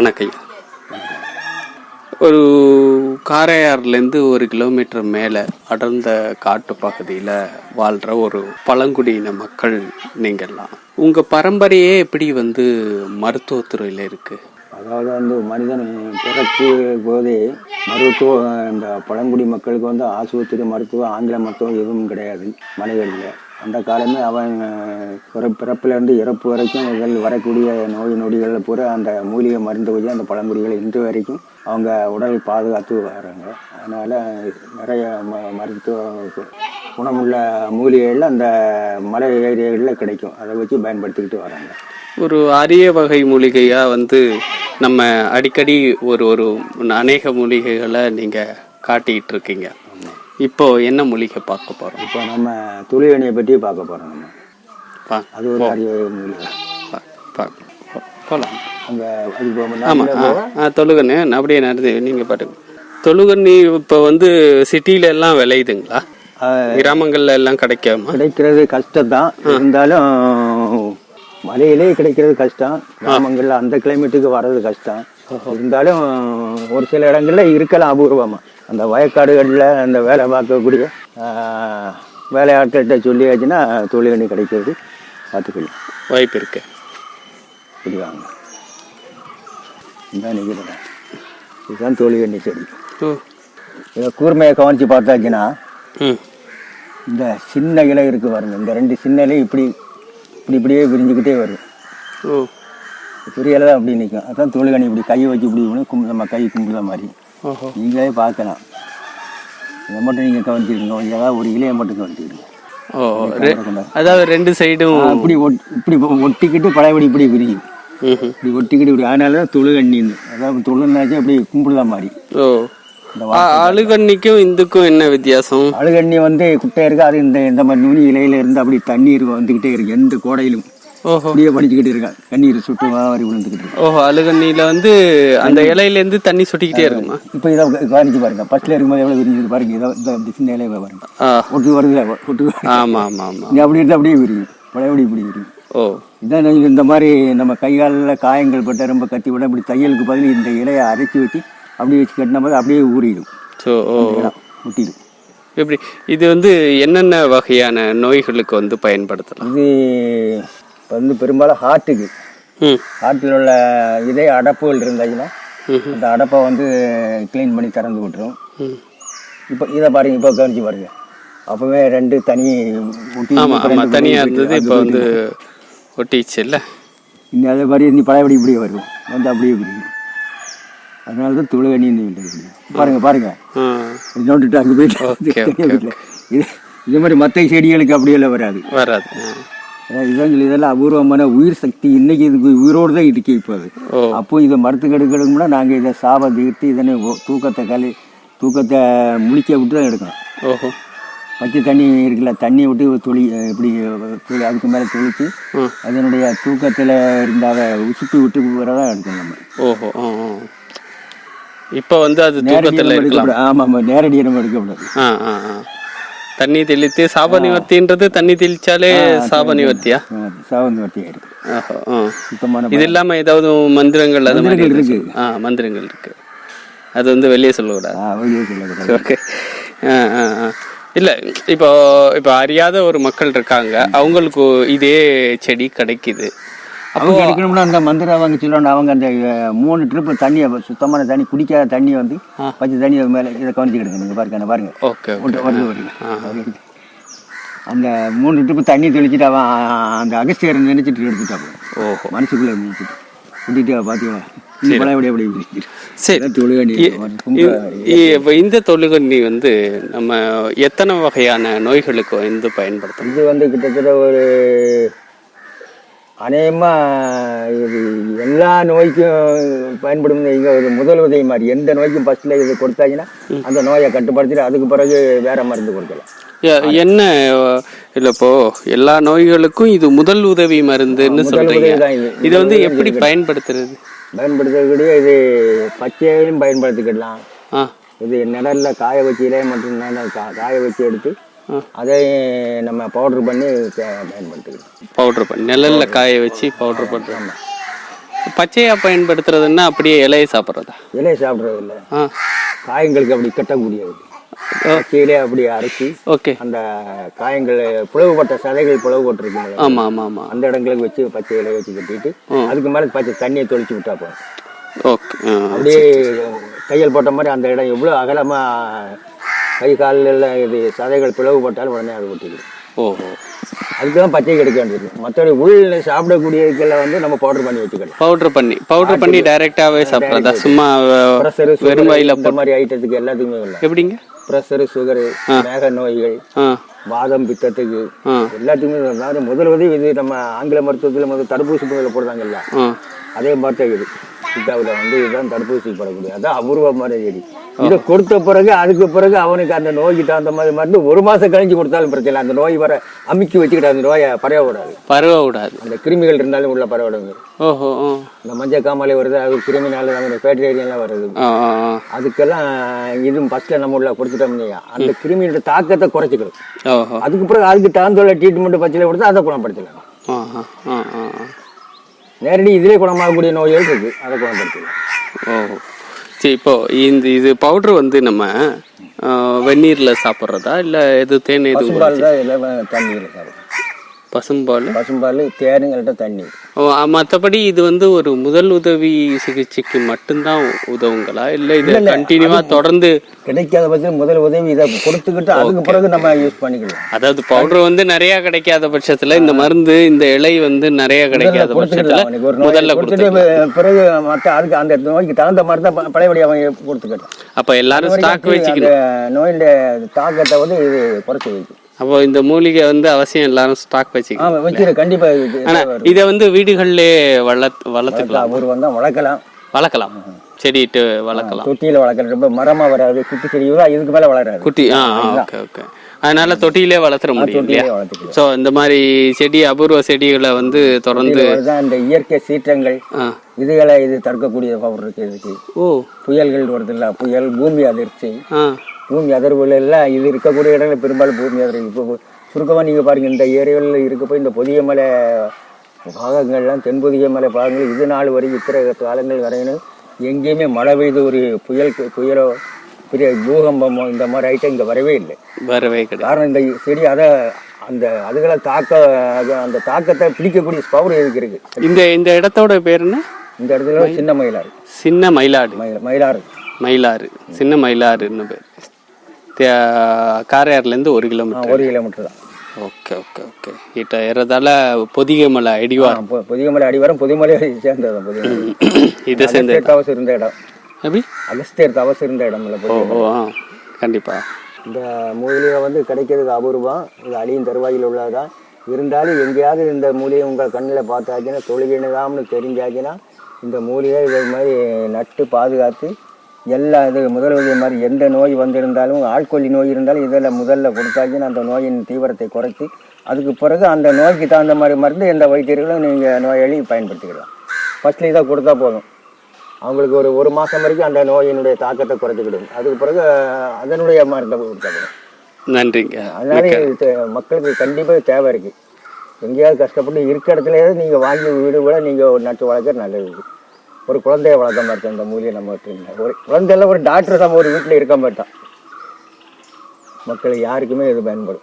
வணக்கம் ஒரு காரையார்லேருந்து ஒரு கிலோமீட்டர் மேலே அடர்ந்த காட்டு பகுதியில் வாழ்கிற ஒரு பழங்குடியின மக்கள் நீங்கள்லாம் உங்கள் பரம்பரையே எப்படி வந்து மருத்துவத்துறையில் இருக்குது அதாவது வந்து மனிதன் பிறப்பு போதே மருத்துவ இந்த பழங்குடி மக்களுக்கு வந்து ஆஸ்பத்திரி மருத்துவம் ஆங்கில மருத்துவம் எதுவும் கிடையாது மலைகளில் அந்த காலமே அவன் பிற- பிறப்பிலிருந்து இறப்பு வரைக்கும் இதில் வரக்கூடிய நோய் நொடிகளில் பூரா அந்த மூலிகை மருந்து வச்சு அந்த பழங்குடிகளை இன்று வரைக்கும் அவங்க உடல் பாதுகாத்து வராங்க. அதனால் நிறைய ம மருத்துவ குணமுள்ள மூலிகைகள் அந்த மலை ஏரியாகளில் கிடைக்கும். அதை வச்சு பயன்படுத்திக்கிட்டு வராங்க. ஒரு அரிய வகை மூலிகையாக வந்து நம்ம அடிக்கடி ஒரு ஒரு அநேக மூலிகைகளை நீங்கள் காட்டிக்கிட்டு இருக்கீங்க. இப்போ என்ன மூலிகை பார்க்க போகிறோம் இப்போ நம்ம துளிவணியை பற்றி பார்க்க போகிறோம் நம்ம. அது ஒரு அரிய மூலிகை. போகலாம் அங்கே அது ஆமாம் தொழுகண்ணு நான் அப்படியே நடந்து நீங்கள் பாட்டுங்க. தொழுகண்ணி இப்போ வந்து சிட்டில எல்லாம் விளையுதுங்களா? கிராமங்கள்ல எல்லாம் கிடைக்காம? கிடைக்கிறது கஷ்டம் தான் இருந்தாலும் மலையிலே கிடைக்கிறது கஷ்டம். கிராமங்களில் அந்த கிளைமேட்டுக்கு வர்றது கஷ்டம். இருந்தாலும் ஒரு சில இடங்கள்ல இருக்கலாம் அபூர்வமாக அந்த வயக்காடுகளில் அந்த வேலை பார்க்கக்கூடிய வேலையாட்கள்கிட்ட சொல்லியாச்சுன்னா தொழிலணி கிடைக்கிறது பார்த்துக்கலாம் வாய்ப்பு இருக்கு. இப்படி வாங்க. இதான் நிற்கிறேன் இதுதான் தொழிலணி செடி. இதை கூர்மையை கவனித்து பார்த்தாச்சுன்னா இந்த சின்ன இலை இருக்கு பாருங்க. இந்த ரெண்டு சின்ன இலை இப்படி இப்படி இப்படியே விரிஞ்சுக்கிட்டே வரும். பெரிய இலை தான் அப்படி நிற்கும் அதான் தொழுகணி இப்படி கையை வச்சு இப்படி நம்ம கை கும்பிடுற மாதிரி. நீங்களே பார்க்கலாம். இதை மட்டும் நீங்கள் கவனிச்சிருக்கீங்க கொஞ்சம் ஏதாவது ஒரு இலையை மட்டும் கவனிச்சிருக்கீங்க ஓ அதாவது ரெண்டு சைடும் இப்படி இப்படி ஒட்டிக்கிட்டு பழையபடி இப்படி விரியும். ம் இப்படி ஒட்டிக்கிட்டு இப்படி அதனால தான் தொழுகண்ணின்னு அதாவது தொழுனாச்சும் அப்படி கும்பிடுற மாதிரி. ஓ. அழுகண்ணிக்கும் இந்துக்கும் என்ன வித்தியாசம்? அழுகண்ணி வந்து குட்டை இருக்கு? அது இந்த இந்த மாதிரி நுனி இலையில இருந்து அப்படி தண்ணீர் வந்துக்கிட்டே இருக்கு. எந்த கோடையிலும். ஓஹோ. அப்படியே படிச்சுக்கிட்டு இருக்கா. கண்ணீர் சுட்டு மாதிரி விழுந்துக்கிட்டு இருக்கு. ஓஹோ அழுகண்ணியில வந்து அந்த இலையில இருந்து தண்ணி சொட்டிக்கிட்டே இருக்குமா? இப்போ இதை கவனிச்சு பாருங்க. ஃபர்ஸ்ட்ல இருக்கும்போது எவ்வளோ விரிஞ்சது பாருங்க. இதை இந்த சின்ன இலையில பாருங்க. ஒட்டு வருதுல ஒட்டு ஆமா ஆமா ஆமா. இங்கே அப்படி இருந்தால் அப்படியே விரியும். பழையபடி இப்படி விரியும். ஓ. இதான் இந்த மாதிரி நம்ம கை காலில் காயங்கள் பட்ட ரொம்ப கத்தி விட இப்படி தையலுக்கு பதில் இந்த இலையை அரைச்சி வச்சு அப்படியே வச்சு கட்டின போது அப்படியே ஊறிடும். ஸோ ஓ. ஒட்டிடும் எப்படி? இது வந்து என்னென்ன வகையான நோய்களுக்கு வந்து பயன்படுத்தலாம்? இது வந்து பெரும்பாலும் ஹார்ட்டுக்கு. ஹார்ட்டில் உள்ள இதே அடப்புகள் இருந்தாச்சுன்னா. அந்த அடப்பை வந்து க்ளீன் பண்ணி திறந்து விட்டுரும். இப்போ இதை பாருங்க இப்போ கவனிச்சு பாருங்க. அப்பவே ரெண்டு தனி ஒட்டி ஆமா இப்ப ஆமா ரெண்டு தனியா போயிட்டு இருந்தது இப்போ வந்து. ஒட்டிச்சு இல்ல இந்த அதே மாதிரி நீ பழையபடி இப்படியே வரும். வந்து அப்படியே விரியும் அதனால தான் துளகணி பாருங்க பாருங்க. இது நோட்டுட்டு அங்கே போயிட்டு. இது இதே மாதிரி மற்ற செடிகளுக்கு அப்படியெல்லாம் வராது. வராது இதான் சொல்லி இதெல்லாம் அபூர்வமான உயிர் சக்தி. இன்னைக்கு இதுக்கு உயிரோடு தான் இருக்கு இப்போ அது. அப்போ இதை மரத்துக்கு எடுக்கணும்னா நாங்கள் இதை சாபம் தீர்த்து இதனை தூக்கத்தை கழி தூக்கத்தை முழிக்க விட்டு தான் எடுக்கணும். ஓஹோ. பச்சை தண்ணி இருக்குல்ல தண்ணியை விட்டு துளி இப்படி துளி அதுக்கு மேலே தெளித்து. அதனுடைய தூக்கத்தில் இருந்த அதை உசுப்பி விட்டு தான் எடுக்கணும் நம்ம. ஓஹோ. இப்போ வந்து அது நேரடியாக ஆமாம் ஆமாம் நேரடியாக நம்ம எடுக்கக்கூடாது ஆ ஆ ஆ. தண்ணி தெளித்து சாப நிவர்த்தின்றது தண்ணி தெளிச்சாலே சாப நிவர்த்தியா ஆஹோ ஆ. சுத்தமான இது இல்லாம ஏதாவது மந்திரங்கள் அது மாதிரி இருக்கு? ஆ மந்திரங்கள் இருக்கு. அது வந்து வெளியே சொல்லக்கூடாது. வெளியே சொல்லக்கூடாது. ஓகே. ஆ ஆ ஆ. இல்லை இப்போ இப்போ அறியாத ஒரு மக்கள் இருக்காங்க. அவங்களுக்கு இதே செடி கிடைக்குது. அவங்க எடுக்கணும்னா அந்த மந்திரம் அவங்க சொல்லணும். அவங்க அந்த மூணு ட்ரிப்பு தண்ணியை சுத்தமான தண்ணி குடிக்காத தண்ணியை வந்து பச்சை தண்ணி அது மேலே இதை கவனிச்சுக்கிடுங்க நீங்கள் பாருங்க பாருங்க. ஓகே வருது வருது அந்த மூணு ட்ரிப்பு தண்ணி தெளிச்சுட்டு அவன் அந்த அகஸ்தியர் நினைச்சிட்டு எடுத்துட்டான் ஓஹோ. மனசுக்குள்ளே நினைச்சிட்டு. குட்டிட்டு பார்த்தீங்களா இந்த இப்ப இந்த தொழுகண்ணி வந்து நம்ம எத்தனை வகையான நோய்களுக்கு வந்து பயன்படுத்தணும்? இது வந்து கிட்டத்தட்ட ஒரு அநேகமாக இது எல்லா நோய்க்கும் பயன்படும் இங்கே ஒரு முதல் உதவி மாதிரி எந்த நோய்க்கும் ஃபஸ்ட்டில் இது கொடுத்தாங்கன்னா அந்த நோயை கட்டுப்படுத்திட்டு அதுக்கு பிறகு வேற மருந்து கொடுக்கலாம். என்ன இல்ல இப்போ எல்லா நோய்களுக்கும் இது முதல் உதவி மருந்துன்னு சொல்றீங்க. இது. வந்து எப்படி பயன்படுத்துறது? பயன்படுத்தக்கூடிய இது பச்சையிலும் பயன்படுத்திக்கிடலாம். இது நிழல்ல காய வச்சு இலையை மட்டும் நான் கா- காய வச்சு எடுத்து. அதை நம்ம பவுடர் பண்ணி பயன்படுத்திக்கலாம் பவுடர் பண்ணி நிழல்ல காய வச்சு பவுடர் பண்றோம் பச்சையா பயன்படுத்துறதுன்னா அப்படியே இலையை சாப்பிட்றதா? இலையை சாப்பிட்றது இல்லை. காயங்களுக்கு அப்படி கட்டக்கூடியது. கீழே அப்படி அரைச்சி ஓகே. அந்த காயங்கள் பிளவுபட்ட சதைகள் பிளவுபட்டிருக்குங்களா ஆமா ஆமா ஆமா. அந்த இடங்களுக்கு வச்சு பச்சை இலையை வச்சு கட்டிட்டு அதுக்கு மேலே பச்சை தண்ணியை தொளிச்சு விட்டா போதும். ஓகே. அப்படியே தையல் போட்ட மாதிரி அந்த இடம் எவ்வளோ அகலமாக கை காலில் இது சதைகள் பிளவுபட்டாலும் உடனே அது ஒட்டிக்கிடும் ஓஹோ. அதுக்கு தான் பச்சை கிடைக்க வேண்டியது. மற்றபடி உள்ள சாப்பிடக்கூடியதுக்கெல்லாம் வந்து நம்ம பவுடர் பண்ணி வச்சுக்கலாம். பவுடர் பண்ணி பவுடர் பண்ணி டைரெக்டாகவே சாப்பிட்றதா? சும்மா ப்ரெஷரு வெறும் வாயில இந்த மாதிரி ஐட்டத்துக்கு எல்லாத்துக்குமே இல்லை. எப்படிங்க? ப்ரெஷரு சுகரு மேக நோய்கள் வாதம் பித்தத்துக்கு எல்லாத்துக்குமே முதல் உதவி இது நம்ம ஆங்கில மருத்துவத்தில் முதல் தடுப்பூசி போடுறாங்கல்ல. அதே மாதிரி தான் இது சித்தாவில் வந்து இதுதான் தடுப்பூசி போடக்கூடிய அதான் அபூர்வமான செடி இதை கொடுத்த பிறகு அதுக்கு பிறகு அவனுக்கு அந்த நோய்க்கு தகுந்த மாதிரி மருந்து ஒரு மாசம் கழிஞ்சு கொடுத்தாலும் பிரச்சனை. அந்த நோய் வர அமுக்கி வச்சுக்கிட்டு அந்த நோயை பரவ விடாது பரவ விடாது அந்த கிருமிகள் இருந்தாலும் உள்ள பரவ விடாது ஓஹோ இந்த மஞ்சள் காமாலை வருது அது கிருமினால நம்ம பேட்டரியெல்லாம் வருது. அதுக்கெல்லாம் இது ஃபர்ஸ்ட்ல நம்ம உள்ள கொடுத்துட்டோம் இல்லையா? அந்த கிருமியோட தாக்கத்தை குறைச்சிக்கணும். ஓஹோ. அதுக்கு பிறகு அதுக்கு தகுந்த ட்ரீட்மெண்ட் பச்சையில கொடுத்தா அதை குணப்படுத்தலாம் ஆ. நேரடி இதிலே குணமாகக்கூடிய நோய்கள் இருக்கு. அதை குணப்படுத்தலாம் ஓ. சரி இப்போ இந்த இது பவுடர் வந்து நம்ம வெந்நீர்ல சாப்பிட்றதா? இல்லை எது தேன் எது தண்ணியில் சாப்பிடும் பசும்பால்? பசும்பால் தேனுங்கள்ட்ட தண்ணி. மற்றபடி இது வந்து ஒரு முதல் உதவி சிகிச்சைக்கு மட்டும்தான் உதவுங்களா? இல்லை இது கண்டினியூவா தொடர்ந்து கிடைக்காத பட்சத்தில் முதல் உதவி இதை கொடுத்துக்கிட்டு அதுக்கு பிறகு நம்ம யூஸ் பண்ணிக்கலாம். அதாவது பவுடர் வந்து நிறைய கிடைக்காத பட்சத்துல இந்த மருந்து இந்த இலை வந்து நிறைய கிடைக்காத பட்சத்துல முதல்ல கொடுத்துட்டு கொடுத்து பிறகு மற்ற அதுக்கு அந்த நோய்க்கு தகுந்த மாதிரி தான் பழையபடி அவன் கொடுத்துக்கிட்டான். அப்ப எல்லாரும் ஸ்டாக் வச்சுக்கணும் அந்த நோயின் தாக்கத்தை வந்து இது குறைச்சி வைக்கும். அப்போ இந்த மூலிகை வந்து அவசியம் எல்லாரும் ஸ்டாக் வச்சுக்கணும் இது ஆனா இதை வந்து வீடுகள்லே வளர்த்து வளர்த்துக்கலாம். அபூர்வம் தான் வளர்க்கலாம். வளர்க்கலாம். செடிட்டு வளர்க்கலாம். தொட்டியில் வளர்க்கலாம் ரொம்ப மரமா வராது குட்டி செடி இதுக்கு மேலே வளராது. குட்டி ஆ ஓகே ஓகே அதனால தொட்டியிலே வளர்த்துற முடியும் இல்லையா? ஸோ இந்த மாதிரி செடி அபூர்வ செடிகளை வந்து தொடர்ந்து இந்த இயற்கை சீற்றங்கள் இதுகளை இது தடுக்கக்கூடிய பவர் இருக்கு இதுக்கு. ஓ. புயல்கள் வருது இல்ல புயல் பூமி அதிர்ச்சி. பூமி அதிர்வுகள் எல்லாம் இது இருக்கக்கூடிய இடங்கள் பெரும்பாலும் பூமி அதிர்வு. இப்போ சுருக்கமாக நீங்கள் பாருங்க இந்த ஏரியாவில் இருக்க போய் இந்த பொதிய மலை பாகங்கள்லாம் தென்பொதிய மலை பாகங்கள் இது நாள் வரைக்கும் இத்தனை காலங்கள் வரையணும் எங்கேயுமே மழை பெய்து ஒரு புயல் புயலோ பெரிய பூகம்பமோ இந்த மாதிரி ஐட்டம் இங்கே வரவே இல்லை. வரவே காரணம் இந்த செடி அதை அந்த அதுகளை தாக்க அது அந்த தாக்கத்தை பிடிக்கக்கூடிய பவர் இதுக்கு இருக்கு? இந்த இந்த இடத்தோட பேர் என்ன? இந்த இடத்துல சின்ன மயிலாறு. சின்ன மயிலாடு. மயில் மயிலாறு. மயிலாறு. சின்ன மயிலாறுன்னு பேர். தே- காரையாறுலேருந்து ஒரு கிலோமீட்டர் ஒரு கிலோமீட்டர் தான். Okay okay okay. கிட்ட ஏறதால பொதிகை மலை அடிவா ஆ, பொ- பொதிகமலை அடிவாரம் பொதிமலை சேர்ந்தது இதை சேர்ந்து தவசு இருந்த இடம். எப்படி? அகஸ்தியர் தவசு இருந்த இடம் இல்லை ஓ ஓ ஆ கண்டிப்பா. இந்த மூலிகை வந்து கிடைக்கிறதுக்கு அபூர்வம். இது அழியும் தருவாயில் உள்ளதுதான். இருந்தாலும் எங்கேயாவது இந்த மூலிகை உங்கள் கண்ணில் பார்த்தாச்சுன்னா தொழுகினதாம்னு தெரிஞ்சாச்சுன்னா இந்த மூலிகை இது மாதிரி நட்டு பாதுகாத்து எல்லா இது முதல் உதவி மாதிரி எந்த நோய் வந்திருந்தாலும் ஆட்கொல்லி நோய் இருந்தாலும் இதில் முதல்ல கொடுத்தாச்சுன்னா அந்த நோயின் தீவிரத்தை குறைத்து அதுக்கு பிறகு அந்த நோய்க்கு தகுந்த மாதிரி மருந்து எந்த வைத்தியர்களும் நீங்கள் நோயாளி பயன்படுத்திக்கலாம். ஃபஸ்ட்டில் இதை கொடுத்தா போதும். அவங்களுக்கு ஒரு ஒரு மாதம் வரைக்கும் அந்த நோயினுடைய தாக்கத்தை குறைச்சிக்கிடும் அதுக்கு பிறகு அதனுடைய மருந்தை கொடுத்தா போதும். நன்றிங்க. அதனால மக்களுக்கு கண்டிப்பாக தேவை இருக்கு. எங்கேயாவது கஷ்டப்பட்டு இருக்க இடத்துலயாவது நீங்கள் வாங்கி வீடு கூட நீங்கள் நட்டு வளர்க்க நல்லது. ஒரு குழந்தைய வளர்க்க மாட்டோம் அந்த மூலியை நம்ம இல்லை ஒரு குழந்தையில ஒரு டாக்டர் நம்ம ஒரு வீட்டில் இருக்க மாட்டோம் மக்கள் யாருக்குமே இது பயன்படும்.